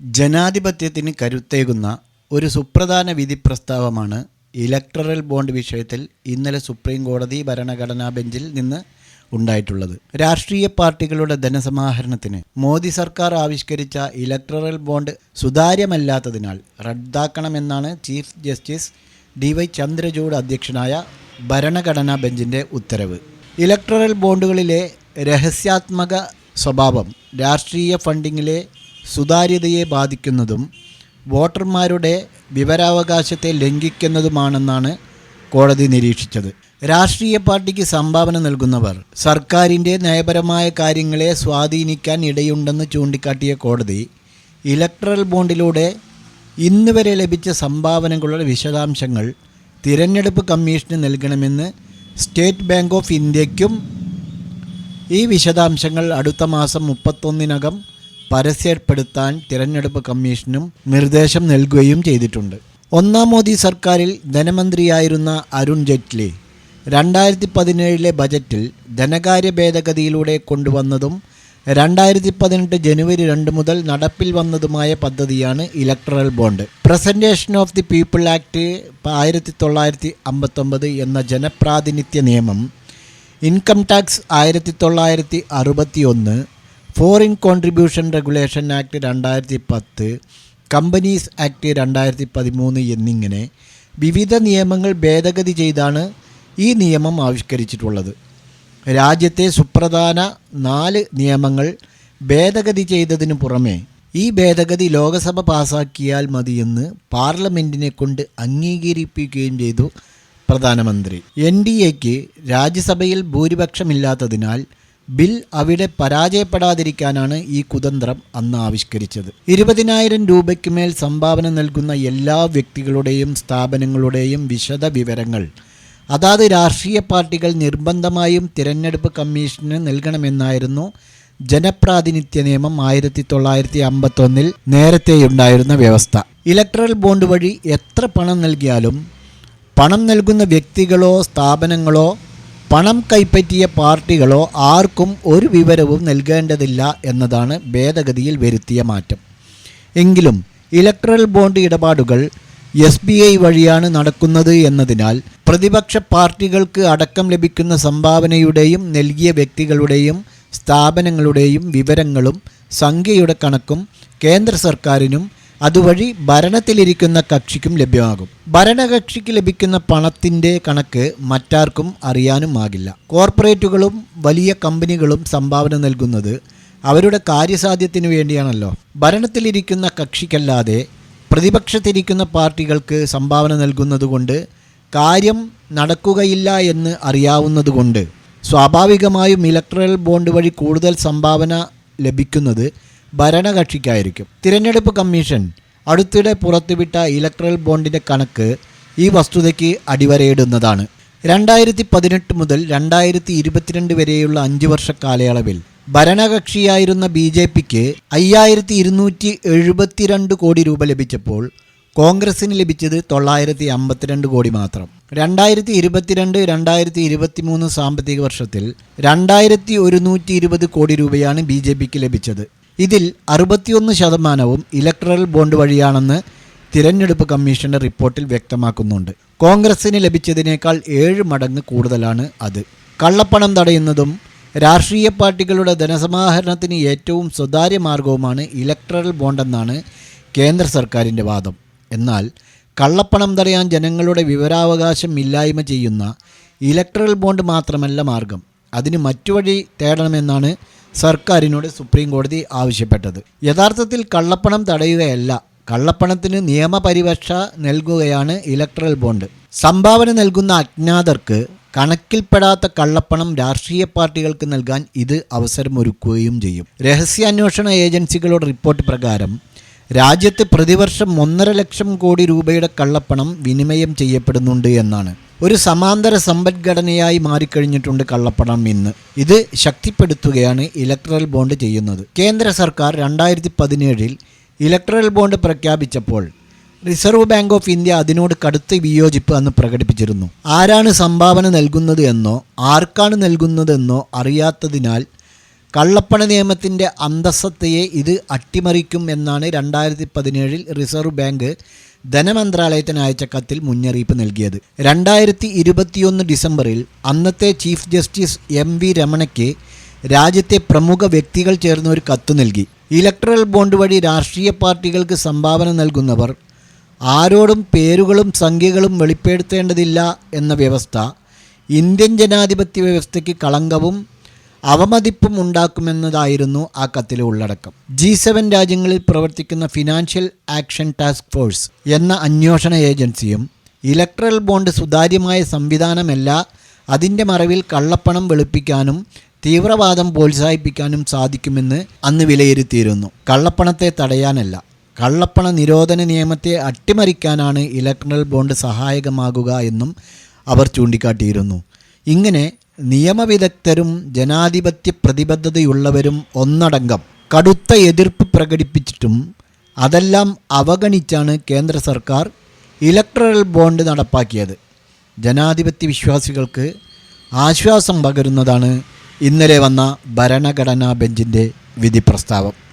ജനാധിപത്യത്തിന് കരുത്തേകുന്ന ഒരു സുപ്രധാന വിധി പ്രസ്താവമാണ് ഇലക്ടറൽ ബോണ്ട് വിഷയത്തിൽ ഇന്നലെ സുപ്രീം കോടതി ഭരണഘടനാ ബെഞ്ചിൽ നിന്ന് ഉണ്ടായിട്ടുള്ളത്. രാഷ്ട്രീയ പാർട്ടികളുടെ ധനസമാഹരണത്തിന് മോദി സർക്കാർ ആവിഷ്കരിച്ച ഇലക്ടറൽ ബോണ്ട് സുതാര്യമല്ലാത്തതിനാൽ റദ്ദാക്കണമെന്നാണ് chief justice D Y Chandrachud അധ്യക്ഷനായ ഭരണഘടനാ ബെഞ്ചിന്റെ ഉത്തരവ്. ഇലക്ടറൽ ബോണ്ടുകളിലെ രഹസ്യാത്മക സ്വഭാവം രാഷ്ട്രീയ ഫണ്ടിങ്ങിലെ സുതാര്യതയെ ബാധിക്കുന്നതും വോട്ടർമാരുടെ വിവരാവകാശത്തെ ലംഘിക്കുന്നതുമാണെന്നാണ് കോടതി നിരീക്ഷിച്ചത്. രാഷ്ട്രീയ പാർട്ടിക്ക് സംഭാവന നൽകുന്നവർ സർക്കാരിന്റെ നയപരമായ കാര്യങ്ങളെ സ്വാധീനിക്കാൻ ഇടയുണ്ടെന്ന് ചൂണ്ടിക്കാട്ടിയ കോടതി ഇലക്ട്രൽ ബോണ്ടിലൂടെ ഇന്നുവരെ ലഭിച്ച സംഭാവനകളുടെ വിശദാംശങ്ങൾ തിരഞ്ഞെടുപ്പ് കമ്മീഷന് നൽകണമെന്ന് സ്റ്റേറ്റ് ബാങ്ക് ഓഫ് ഇന്ത്യയ്ക്കും ഈ വിശദാംശങ്ങൾ അടുത്ത മാസം മുപ്പത്തൊന്നിനകം പരസ്യപ്പെടുത്താൻ തിരഞ്ഞെടുപ്പ് കമ്മീഷനും നിർദ്ദേശം നൽകുകയും ചെയ്തിട്ടുണ്ട്. ഒന്നാം മോദി സർക്കാരിൽ ധനമന്ത്രിയായിരുന്ന അരുൺ ജെയ്റ്റ്ലി രണ്ടായിരത്തി പതിനേഴിലെ ബജറ്റിൽ ധനകാര്യ ഭേദഗതിയിലൂടെ കൊണ്ടുവന്നതും രണ്ടായിരത്തി പതിനെട്ട് ജനുവരി രണ്ട് മുതൽ നടപ്പിൽ വന്നതുമായ പദ്ധതിയാണ് electoral bond. Presentation of the people act ആയിരത്തി തൊള്ളായിരത്തി അമ്പത്തൊമ്പത് എന്ന ജനപ്രാതിനിധ്യ നിയമം ഇൻകം ടാക്സ് ആയിരത്തി തൊള്ളായിരത്തി അറുപത്തി ഒന്ന് ഫോറിൻ കോൺട്രിബ്യൂഷൻ റെഗുലേഷൻ ആക്ട് രണ്ടായിരത്തി പത്ത് കമ്പനീസ് ആക്ട് രണ്ടായിരത്തി പതിമൂന്ന് എന്നിങ്ങനെ വിവിധ നിയമങ്ങൾ ഭേദഗതി ചെയ്താണ് ഈ നിയമം ആവിഷ്കരിച്ചിട്ടുള്ളത്. രാജ്യത്തെ സുപ്രധാന നാല് നിയമങ്ങൾ ഭേദഗതി ചെയ്തതിനു പുറമെ ഈ ഭേദഗതി ലോകസഭ പാസാക്കിയാൽ മതിയെന്ന് പാർലമെന്റിനെ കൊണ്ട് അംഗീകരിപ്പിക്കുകയും ചെയ്തു പ്രധാനമന്ത്രി. എൻ ഡി എക്ക് രാജ്യസഭയിൽ ഭൂരിപക്ഷമില്ലാത്തതിനാൽ ബിൽ അവിടെ പരാജയപ്പെടാതിരിക്കാനാണ് ഈ കുതന്ത്രം അന്ന് ആവിഷ്കരിച്ചത്. ഇരുപതിനായിരം രൂപയ്ക്ക് മേൽ സംഭാവന നൽകുന്ന എല്ലാ വ്യക്തികളുടെയും സ്ഥാപനങ്ങളുടെയും വിശദ വിവരങ്ങൾ അതാത് രാഷ്ട്രീയ പാർട്ടികൾ നിർബന്ധമായും തിരഞ്ഞെടുപ്പ് കമ്മീഷന് നൽകണമെന്നായിരുന്നു ജനപ്രാതിനിധ്യ നിയമം ആയിരത്തി തൊള്ളായിരത്തി അമ്പത്തൊന്നിൽ നേരത്തെയുണ്ടായിരുന്ന വ്യവസ്ഥ. ഇലക്ട്രൽ ബോണ്ട് വഴി എത്ര പണം നൽകിയാലും പണം നൽകുന്ന വ്യക്തികളോ സ്ഥാപനങ്ങളോ പണം കൈപ്പറ്റിയ പാർട്ടികളോ ആർക്കും ഒരു വിവരവും നൽകേണ്ടതില്ല എന്നതാണ് ഭേദഗതിയിൽ വരുത്തിയ മാറ്റം. എങ്കിലും ഇലക്ട്രൽ ബോണ്ട് ഇടപാടുകൾ എസ് ബി ഐ വഴിയാണ് നടക്കുന്നത് എന്നതിനാൽ പ്രതിപക്ഷ പാർട്ടികൾക്ക് അടക്കം ലഭിക്കുന്ന സംഭാവനയുടെയും നൽകിയ വ്യക്തികളുടെയും സ്ഥാപനങ്ങളുടെയും വിവരങ്ങളും സംഖ്യയുടെ കണക്കും കേന്ദ്ര സർക്കാരിനും അതുവഴി ഭരണത്തിലിരിക്കുന്ന കക്ഷിക്കും ലഭ്യമാകും. ഭരണകക്ഷിക്ക് ലഭിക്കുന്ന പണത്തിന്റെ കണക്ക് മറ്റാർക്കും അറിയാനുമാകില്ല. കോർപ്പറേറ്റുകളും വലിയ കമ്പനികളും സംഭാവന നൽകുന്നത് അവരുടെ കാര്യസാധ്യത്തിനു വേണ്ടിയാണല്ലോ. ഭരണത്തിലിരിക്കുന്ന കക്ഷിക്കല്ലാതെ പ്രതിപക്ഷത്തിരിക്കുന്ന പാർട്ടികൾക്ക് സംഭാവന നൽകുന്നതുകൊണ്ട് കാര്യം നടക്കുകയില്ല എന്ന് അറിയാവുന്നതുകൊണ്ട് സ്വാഭാവികമായും ഇലക്ട്രൽ ബോണ്ട് വഴി കൂടുതൽ സംഭാവന ലഭിക്കുന്നത് ഭരണകക്ഷിക്കായിരിക്കും. തിരഞ്ഞെടുപ്പ് കമ്മീഷൻ അടുത്തിടെ പുറത്തുവിട്ട ഇലക്ട്രൽ ബോണ്ടിന്റെ കണക്ക് ഈ വസ്തുതയ്ക്ക് അടിവരയിടുന്നതാണ്. രണ്ടായിരത്തി പതിനെട്ട് മുതൽ രണ്ടായിരത്തി ഇരുപത്തിരണ്ട് വരെയുള്ള അഞ്ച് വർഷ കാലയളവിൽ ഭരണകക്ഷിയായിരുന്ന ബി ജെ പിക്ക് അയ്യായിരത്തി ഇരുന്നൂറ്റി എഴുപത്തിരണ്ട് കോടി രൂപ ലഭിച്ചപ്പോൾ കോൺഗ്രസിന് ലഭിച്ചത് തൊള്ളായിരത്തി അമ്പത്തിരണ്ട് കോടി മാത്രം. രണ്ടായിരത്തി ഇരുപത്തിരണ്ട് രണ്ടായിരത്തി ഇരുപത്തി മൂന്ന് സാമ്പത്തിക വർഷത്തിൽ രണ്ടായിരത്തി ഒരുന്നൂറ്റി ഇരുപത് കോടി രൂപയാണ് ബി ജെ പിക്ക് ലഭിച്ചത്. ഇതിൽ അറുപത്തിയൊന്ന് ശതമാനവും ഇലക്ട്രൽ ബോണ്ട് വഴിയാണെന്ന് തിരഞ്ഞെടുപ്പ് കമ്മീഷന്റെ റിപ്പോർട്ടിൽ വ്യക്തമാക്കുന്നുണ്ട്. കോൺഗ്രസിന് ലഭിച്ചതിനേക്കാൾ ഏഴ് മടങ്ങ് കൂടുതലാണ് അത്. കള്ളപ്പണം തടയുന്നതും രാഷ്ട്രീയ പാർട്ടികളുടെ ധനസമാഹരണത്തിന് ഏറ്റവും സ്വതാര്യ മാർഗവുമാണ് ഇലക്ട്രൽ ബോണ്ടെന്നാണ് കേന്ദ്ര സർക്കാരിന്റെ വാദം. എന്നാൽ കള്ളപ്പണം തടയാൻ ജനങ്ങളുടെ വിവരാവകാശം ഇല്ലായ്മ ചെയ്യുന്ന ഇലക്ട്രൽ ബോണ്ട് മാത്രമല്ല മാർഗം. അതിന് മറ്റു വഴി തേടണമെന്നാണ് സർക്കാരിനോട് സുപ്രീം കോടതി ആവശ്യപ്പെട്ടത്. യഥാർത്ഥത്തിൽ കള്ളപ്പണം തടയുകയല്ല. കള്ളപ്പണത്തിന് നിയമപരിരക്ഷ നൽകുകയാണ് ഇലക്ട്രൽ ബോണ്ട് സംഭാവന നൽകുന്ന അജ്ഞാതർക്ക് കണക്കിൽപ്പെടാത്ത കള്ളപ്പണം രാഷ്ട്രീയ പാർട്ടികൾക്ക് നൽകാൻ ഇത് അവസരമൊരുക്കുകയും ചെയ്യും. രഹസ്യാന്വേഷണ ഏജൻസികളുടെ റിപ്പോർട്ട് പ്രകാരം രാജ്യത്ത് പ്രതിവർഷം ഒന്നര ലക്ഷം കോടി രൂപയുടെ കള്ളപ്പണം വിനിമയം ചെയ്യപ്പെടുന്നുണ്ട് എന്നാണ്. ഒരു സമാന്തര സമ്പദ്ഘടനയായി മാറിക്കഴിഞ്ഞിട്ടുണ്ട് കള്ളപ്പണം ഇന്ന്. ഇത് ശക്തിപ്പെടുത്തുകയാണ് ഇലക്ട്രൽ ബോണ്ട് ചെയ്യുന്നത്. കേന്ദ്ര സർക്കാർ രണ്ടായിരത്തി പതിനേഴിൽ ഇലക്ട്രൽ ബോണ്ട് പ്രഖ്യാപിച്ചപ്പോൾ റിസർവ് ബാങ്ക് ഓഫ് ഇന്ത്യ അതിനോട് കടുത്ത വിയോജിപ്പ് അന്ന് പ്രകടിപ്പിച്ചിരുന്നു. ആരാണ് സംഭാവന നൽകുന്നത് എന്നോ ആർക്കാണ് നൽകുന്നതെന്നോ അറിയാത്തതിനാൽ കള്ളപ്പണ നിയമത്തിന്റെ അന്തസ്സത്തയെ ഇത് അട്ടിമറിക്കും എന്നാണ് രണ്ടായിരത്തി പതിനേഴിൽ റിസർവ് ബാങ്ക് ധനമന്ത്രാലയത്തിന് അയച്ച കത്തിൽ മുന്നറിയിപ്പ് നൽകിയത്. രണ്ടായിരത്തി ഇരുപത്തിയൊന്ന് ഡിസംബറിൽ അന്നത്തെ ചീഫ് ജസ്റ്റിസ് എം വി രമണയ്ക്ക് രാജ്യത്തെ പ്രമുഖ വ്യക്തികൾ ചേർന്ന ഒരു കത്ത് നൽകി. ഇലക്ട്രൽ ബോണ്ട് വഴി രാഷ്ട്രീയ പാർട്ടികൾക്ക് സംഭാവന നൽകുന്നവർ ആരോടും പേരുകളും സംഖ്യകളും വെളിപ്പെടുത്തേണ്ടതില്ല എന്ന വ്യവസ്ഥ ഇന്ത്യൻ ജനാധിപത്യ വ്യവസ്ഥയ്ക്ക് കളങ്കവും അവമതിപ്പും ഉണ്ടാക്കുമെന്നതായിരുന്നു ആ കത്തിലെ ഉള്ളടക്കം. ജി സെവൻ രാജ്യങ്ങളിൽ പ്രവർത്തിക്കുന്ന ഫിനാൻഷ്യൽ ആക്ഷൻ ടാസ്ക് ഫോഴ്സ് എന്ന അന്വേഷണ ഏജൻസിയും ഇലക്ട്രൽ ബോണ്ട് സുതാര്യമായ സംവിധാനമല്ല അതിന്റെ മറവിൽ കള്ളപ്പണം വെളുപ്പിക്കാനും തീവ്രവാദം പ്രോത്സാഹിപ്പിക്കാനും സാധിക്കുമെന്ന് അന്ന് വിലയിരുത്തിയിരുന്നു. കള്ളപ്പണത്തെ തടയാനല്ല കള്ളപ്പണ നിരോധന നിയമത്തെ അട്ടിമറിക്കാനാണ് ഇലക്ട്രൽ ബോണ്ട് സഹായകമാകുക എന്നും അവർ ചൂണ്ടിക്കാട്ടിയിരുന്നു. ഇങ്ങനെ നിയമവിദഗ്ധരും ജനാധിപത്യ പ്രതിബദ്ധതയുള്ളവരും ഒന്നടങ്കം കടുത്ത എതിർപ്പ് പ്രകടിപ്പിച്ചിട്ടും അതെല്ലാം അവഗണിച്ചാണ് കേന്ദ്ര സർക്കാർ ഇലക്ട്രൽ ബോണ്ട് നടപ്പാക്കിയത്. ജനാധിപത്യ വിശ്വാസികൾക്ക് ആശ്വാസം പകരുന്നതാണ് ഇന്നലെ വന്ന ഭരണഘടനാ ബെഞ്ചിന്റെ വിധി പ്രസ്താവം